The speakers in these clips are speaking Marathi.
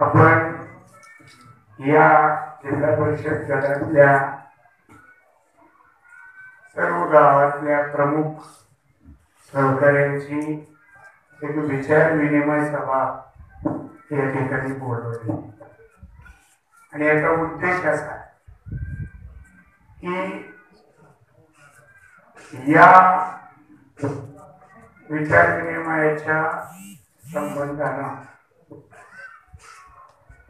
आपण या जिल्हा परिषद गटातल्या सर्व गावातल्या प्रमुख सहकार्यांची एक विचार विनिमय सभा या ठिकाणी बोलवली. आणि याचा उद्देश असा की या विचार विनिमयाच्या संबंधानं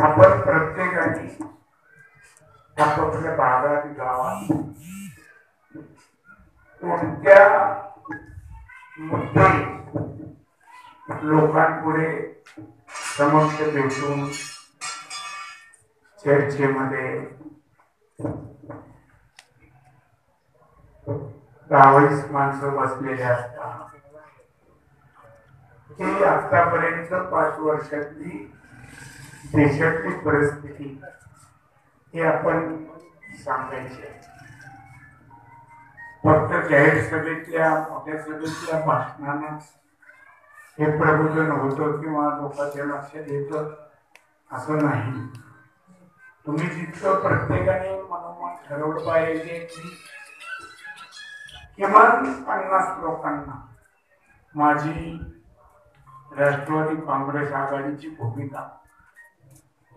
आपण प्रत्येकाने आपापल्या भागात गावात कोणत्या मुद्दे लोकांपुढे समक्ष भेटून चर्चेमध्ये दहावीस माणसं बसलेले असतात. ही आतापर्यंत पाच वर्षातली देशातली परिस्थिती हे आपण सांगायची. फक्त जाहीर सभेतल्या मोठ्या सभेतल्या भाषणानं हे प्रबोधन होतं किंवा लोकांच्या लक्षात येतं असं नाही. तुम्ही जितकं प्रत्येकाने मनोमन ठरवलं पाहिजे की किमान पन्नास लोकांना माझी राष्ट्रवादी काँग्रेस आघाडीची भूमिका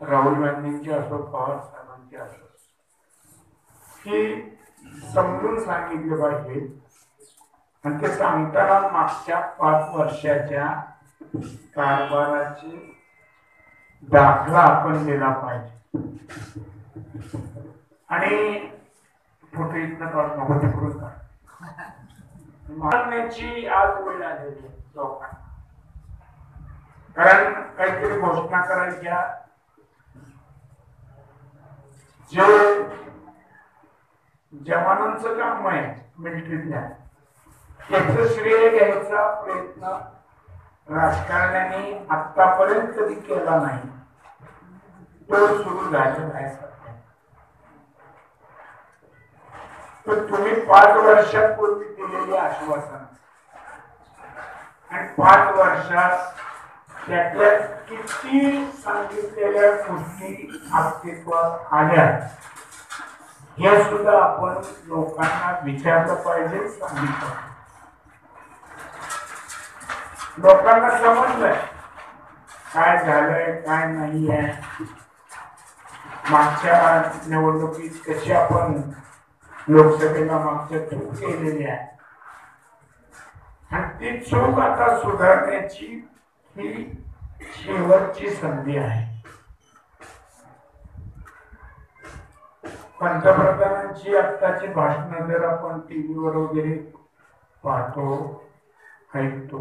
राहुल गांधींची असो पवार साहेबांची असो. हे समजून सांगितले पाहिजे. आणि ते सांगताना मागच्या पाच वर्षाच्या कारभाराची दाखला आपण दिला पाहिजे. आणि फोटो इथनं काढून नको तिकडून काढ. मारण्याची आज वेळ आलेली आहे. लोकांना कारण काहीतरी घोषणा करायच्या. जे जवानांचं काम आहे मिलिटरीतल्या त्याच श्रेय घ्यायचा प्रयत्न राजकारण्याने आतापर्यंत कधी केला नाही. तो सुरू झालेला आहे सध्या. तर तुम्ही पाच वर्षापूर्वी दिलेली आश्वासन. आणि पाच वर्षात त्यातल्या किती सांगितलेल्या गोष्टी अस्तित्वात आल्या? हे सुद्धा आपण लोकांना विचारलं पाहिजे सांगितलं लोकांना समजलंय काय झालंय काय नाही आहे मागच्या निवडणुकीत कशी आपण लोकसभेला मागच्या चूक केलेली आहे. आणि ती चूक आता सुधारण्याची ही शेवटची संधी आहे. पंतप्रधानांची आत्ताची भाषणं जर आपण टीव्हीवर वगैरे पाहतो ऐकतो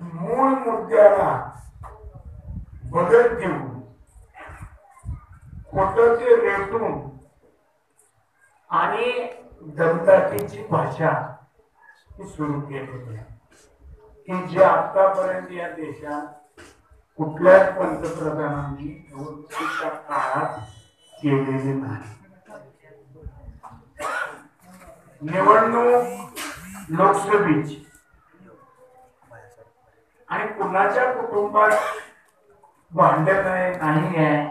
मूळ मुद्द्याला बदल देऊन खोटचे रेटून आणि दमदाटीची भाषा सुरू केलेली आहे की जे आतापर्यंत या देशात कुठल्याच पंतप्रधानांनी निवडणुकीच्या काळात केलेले नाही. निवडणूक लोकसभेची. आणि कुणाच्या कुटुंबात भांडण आहे नाही आहे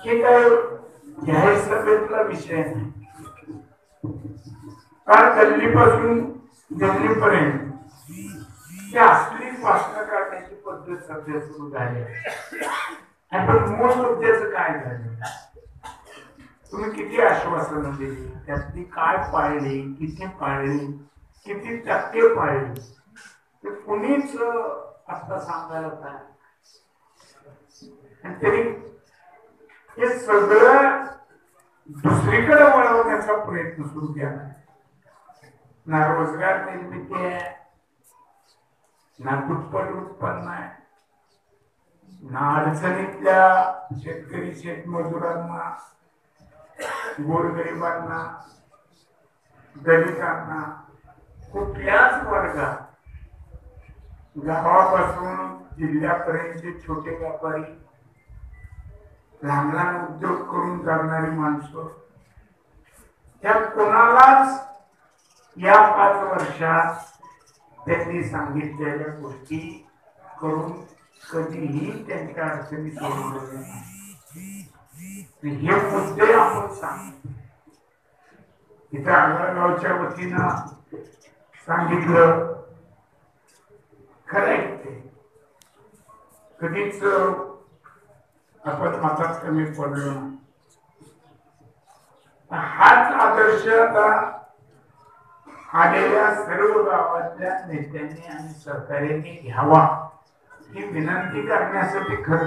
हे काय जाहीर सभेतला विषय नाही. काल गल्लीपासून दिल्लीपर्यंत ही असली भाषण काढण्याची पद्धत सध्या सुरू झाली आहे. आणि पण मूळ मुद्द्याचं काय झालं? तुम्ही किती आश्वासन दिली? त्यातली काय पाळली? किती पाळली? किती टक्के पाळली? ते कुणीच आता सांगायला काय आणि तरी हे सगळं दुसरीकडे वळवण्याचा प्रयत्न सुरू केला. ना रोजगार निर्मिती आहे. ना दुप्पट उत्पन्न आहे. ना अडचणीतल्या शेतकरी शेतमजुरांना गोरगरिबांना दलितांना कुठल्याच वर्गात गावापासून जिल्ह्यापर्यंतचे छोटे व्यापारी लहान लहान उद्योग करून जाणारी माणसं त्या कोणालाच या पाच वर्षात त्यांनी सांगितलेल्या गोष्टी करून कधीही त्यांच्या अडचणी सोडून नाही हे मुद्दे आपण सांग इथं आगळगावच्या वतीनं सांगितलं. खरंय ते. कधीच आपण मतात कमी पडलो हाच आदर्श आता आलेल्या सर्व गावातल्या नेत्यांनी आणि सहकार्यांनी घ्यावा ही विनंती करण्यासाठी खरं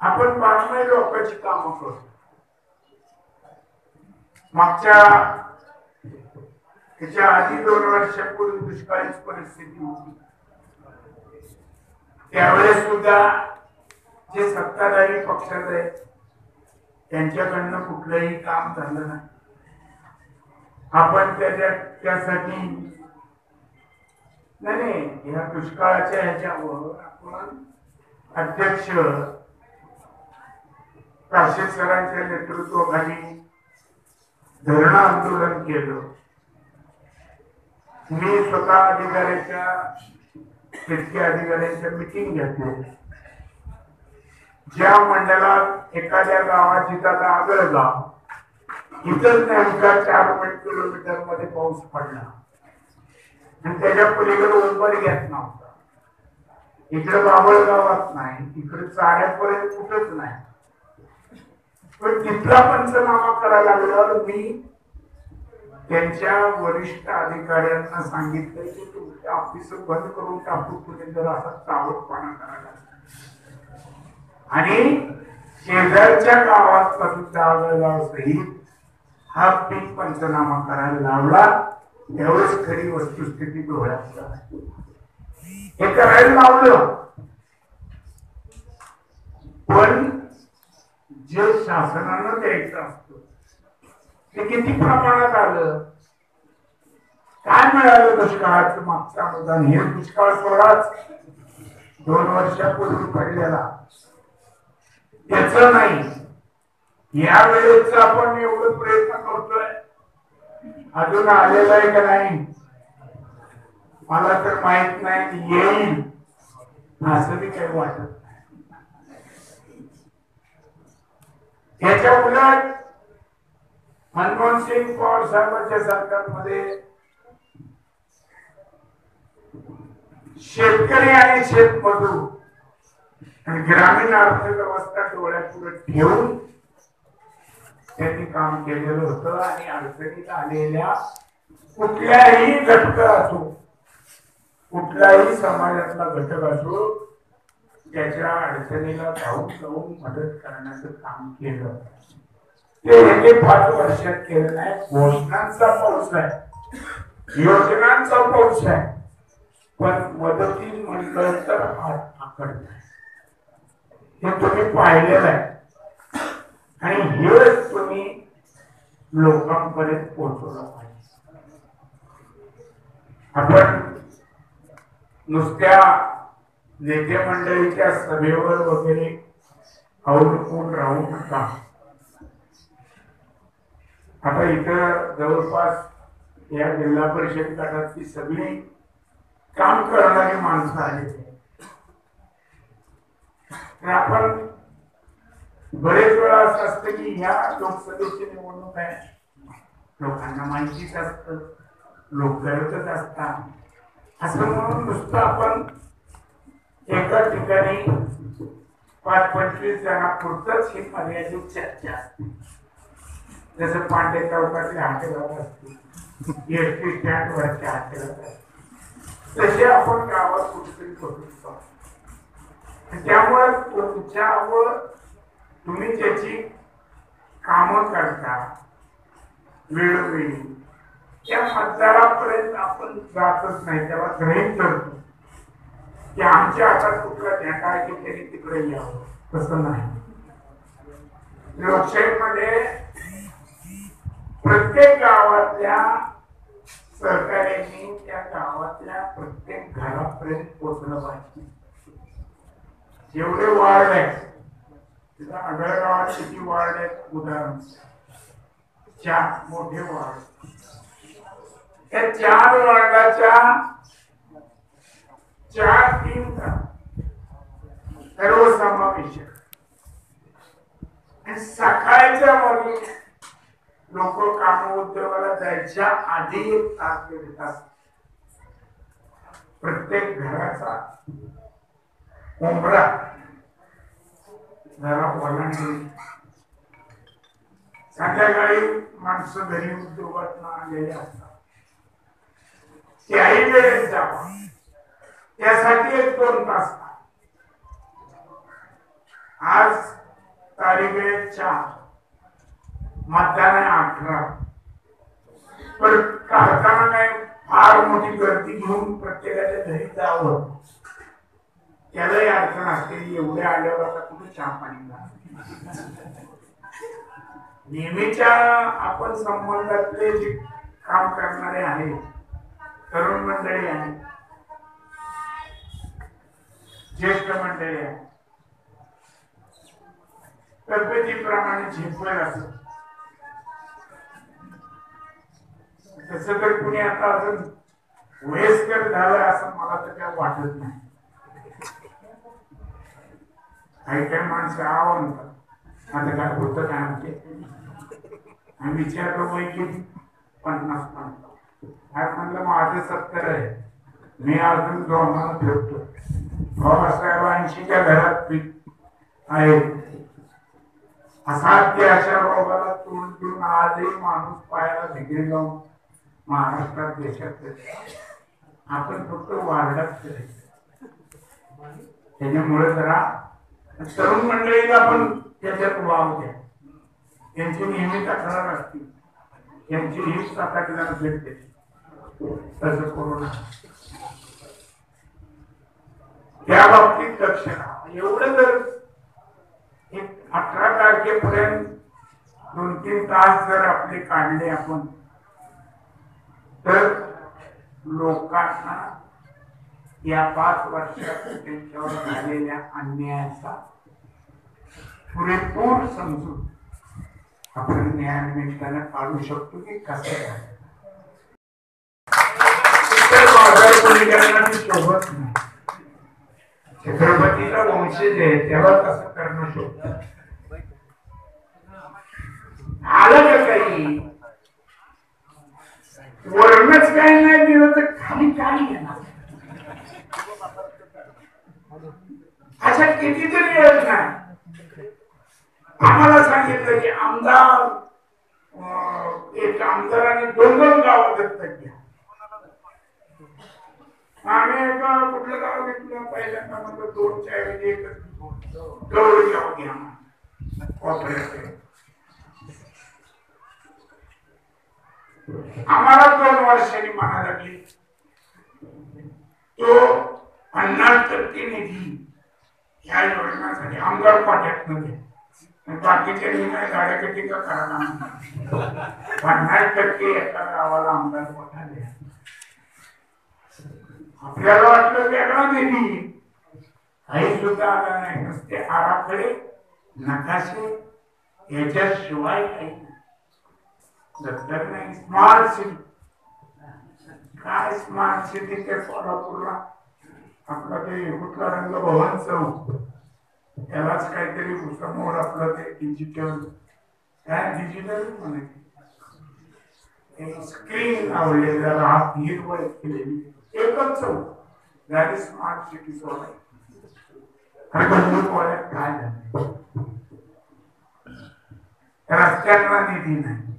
आपण बातमी लोकांची काम करतो मागच्या त्याच्या आधी दोन वर्षापूर्वी दुष्काळीच परिस्थिती होती. त्यावेळेस सुद्धा जे सत्ताधारी पक्षात आहेत त्यांच्याकडनं कुठलंही काम झालं नाही. आपण त्याच्या त्यासाठी नाही नाही या दुष्काळाच्या ह्याच्यावर आपण अध्यक्ष काशीद सरांच्या नेतृत्वाखाली धरण आंदोलन केलं. मी स्वतः अधिकाऱ्याच्या शेतकरी अधिकाऱ्यांच्या मिटिंग घेतली ज्या मंडळात एखाद्या गावात जिताचा आगळला गाव इतर नेमका चार किलोमीटरमध्ये पाऊस पडला. आणि त्याच्या पलीकडे उंबर घेत नव्हता. इकडे बाबळ गावात नाही इकडे चाऱ्यापर्यंत कुठंच नाही. पण तिथला पंचनामा करायला लागल्यावर मी त्यांच्या वरिष्ठ अधिकाऱ्यांना सांगितलं की तुमचे ऑफिस बंद करून टाकू तुम्ही जर असा चावटपणा करायला आणि शेजारच्या गावात सुद्धा गाव सहित हा पीक पंचनामा करायला लावला. त्यावेळेस खरी वस्तुस्थिती डोळ्यात हे करायला लावलं. पण जे शासनानं द्यायचं असतं ते किती प्रमाणात आलं? काय मिळालं दुष्काळाचं मागचं अनुदान? हे दुष्काळ सोडाच. दोन वर्षापूर्वी पडलेला. त्याच नाही. या वेळेच आपण एवढं प्रयत्न करतोय. अजून आलेला आहे का नाही? मला तर माहीत नाही येईल असं मी काही वाटत नाही. याच्या उलट मनमोहन सिंग पवार साहेबांच्या सरकारमध्ये शेतकरी आणि शेतमजूर आणि ग्रामीण अर्थव्यवस्था डोळ्यापुढे ठेवून त्यांनी काम केलेलं होतं आणि अडचणीत आलेल्या कुठल्याही घटक असो कुठलाही समाजातला घटक असो त्याच्या अडचणीला धावून जाऊन मदत करण्याचं काम केलं. ते हे पाच वर्षात केलं नाही घोषणांचा पाऊस आहे. योजनांचा पाऊस आहे. पण मदती म्हटलं तर हात आकड हे तुम्ही पाहिलेलं आहे. आणि हेच तुम्ही लोकांपर्यंत पोहोचवलं पाहिजे. आपण नुसत्या नेते मंडळीच्या सभेवर वगैरे अवलंबून राहू नका. आता इथं जवळपास या जिल्हा परिषद गटातली सगळी काम करणारी माणसं आहेत. तर आपण बरेच वेळा असं असतं की ह्या लोकसभेची निवडणूक आहे. लोकांना माहितीच असत. लोक करतच असतात. असं म्हणून नुसतं आपण एका ठिकाणी पाच पंचवीस जणापुरतच ही मर्यादित चर्चा असते. जसं पांडे चौकातल्या हॉटेलात असते. एस टी स्टँड वरच्या हॉटेलात असते. तसे आपण गावात कुठेतरी शकतो त्यामुळे तुमच्यावर तुम्ही त्याची कामं करता. वेळोवेळी त्या मतदारापर्यंत आपण जातच नाही त्याला ग्रहित करतो. की आमच्या हातात कुठला झेंडा आहे की त्यांनी तिकडे यावं. तसं नाही. लोकशाहीमध्ये प्रत्येक गावातल्या सहकार्यांनी त्या गावातल्या प्रत्येक घरापर्यंत पोहोचलं पाहिजे. जेवढे वार्ड आहेत तिथं आढळ किती वार्ड आहेत? उदाहरण चार मोठे वार्ड. त्या चार वार्डाच्या चार तीन तास सर्वसमावेशक. आणि सकाळच्या मध्ये लोक काम उद्योगाला जायच्या आधी एक तास तास प्रत्येक घराचा कोंबडा जरा ओलांडली संध्याकाळी माणसं घरी उद्योगात आलेले असतात त्याही वेळेत जावा त्यासाठी एक दोन तास आज तारीख आहे चार मतदान आहे अठरा पण काढताना काय फार मोठी गर्दी घेऊन प्रत्येकाच्या घरी जावं त्यालाही अडचण असते एवढे आल्यावर आता कुठे चहा पाणी नेहमीच्या आपण संबंधातले जे काम करणारे आहेत तरुण मंडळी आहे ज्येष्ठ मंडळी आहे तब्येतीप्रमाणे झेपवेल असं तस तर कुणी आता अजून वयस्कर झालं असं मला तर काय वाटत नाही. काही काही माणसं म्हणतात आता काय होतं काय आमचे? आम्ही विचारलो पैकी पन्नास पन्नास काय म्हणलं माझं सत्तर आहे. मी अजून दोनाला ठेवतो बाबासाहेबांशीच्या घरात पीक आहे. असाध्य अशा रोगाला तोंड देऊन आजही माणूस पायाला भिगे जाऊन महाराष्ट्रात देशात आपण फक्त वाढत त्याच्यामुळे जरा तरुण मंडळीला पण त्याच्यात वाव द्या. त्यांची नेहमी तक्रार असते. त्यांची ही सात भेटते. तसं कोरोना त्या बाबतीत लक्ष एवढं जर एक अठरा तारखेपर्यंत दोन तीन तास जर आपले काढले आपण तर लोकांना या पाच वर्षात त्यांच्यावर झालेल्या अन्यायाचा पुरेपूर समजून आपण न्यायानिमित्तानं काढू शकतो की कसं काय? शोभत नाही. छत्रपतीचा वंशज आहे त्याला कसं करणं शोधत आलं का काही? वर्णच काय नाही दिलं तर खाली काय येणार? अशा कितीतरी योजना आम्हाला सांगितलं की आमदार एक आमदाराने दोन दोन गाव दत्तक घ्या. आम्ही एका कुठलं गाव घेतलं? पहिल्यांदा म्हणलं दोनच्या ऐवजी एकच गौरी गाव घ्या आम्हाला दोन वर्षांनी म्हणा लागली. तो पन्नास टक्के निधी या योजनासाठी आमदार कॉन्टॅक्टमध्ये बाकीच्या काय गाड्या कटी का करा पन्नास टक्के एका गावाला आमदार पठाले आपल्याला वाटलं वेगळा निधी काही सुद्धा आला नाही. नुसते आराखडे नकाशे याच्याशिवाय काही दत्तर नाही. स्मार्ट सिटी काय स्मार्ट सिटी ते सोलापूरला? आपलं ते कुठला रंग भवन चौक. त्यालाच काहीतरी समोर आपलं ते डिजिटल काय डिजिटल म्हणे. स्क्रीन लावले जरा हात हिरवळ केलेली. एकच चौक. दॅट इज स्मार्ट सिटी सोलाय काय झालं? रस्त्यांना निधी नाही.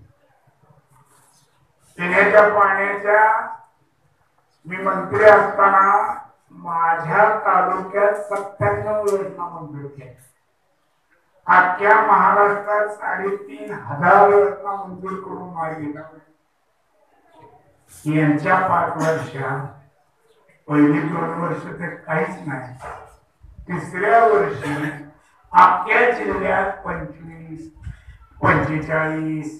पिण्याच्या पाण्याच्या मी मंत्री असताना माझ्या तालुक्यात सत्त्याण्णव योजना मंजूर केल्या अख्ख्या महाराष्ट्रात साडेतीन हजार योजना मंजूर करून मागे यांच्या पाच वर्षात पहिली दोन वर्ष तर काहीच नाही. तिसऱ्या वर्षी अख्ख्या जिल्ह्यात पंचवीस पंचेचाळीस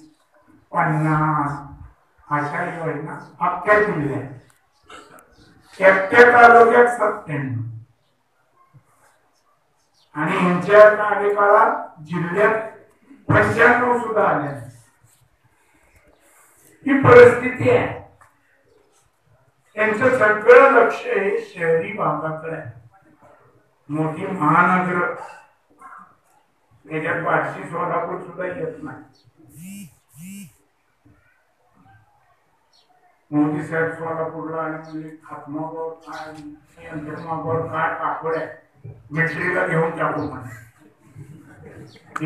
पन्नास अशा योजना अख्ख्या जिल्ह्यात. एकट्या तालुक्यात सत्त्याण्णव आणि यांच्या कार्यकाळात जिल्ह्यात पंच्याण्णव सुद्धा आल्या ही परिस्थिती आहे. त्यांचं सगळं लक्ष हे शहरी भागाकडे आहे. मोठी महानगर. त्याच्यात पाचशे सोलापूर सुद्धा येत नाही. मोदी साहेब सोलापूरला आले म्हणजे खातमागावर काय यंत्रमागावर काय कापड आहे मिलिटरीला घेऊन टाकू म्हणे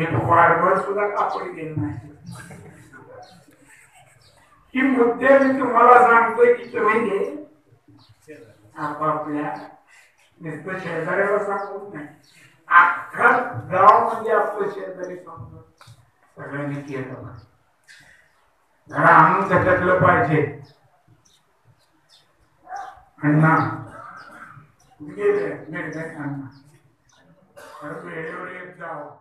एक वारभर सुद्धा कापड गेलं नाही. ही मुद्दे मी तुम्हाला सांगतोय की तुम्ही आपापल्या नुसतं शेजाऱ्याला सांगत नाही. अख्खा गाव म्हणजे आपलं शेजारी समजून सगळ्यांनी केलं. घरा जरा आणून त्याच्यातलं पाहिजे. अण्णा गेले गेले अण्णा तर वेळेवर येत जावं.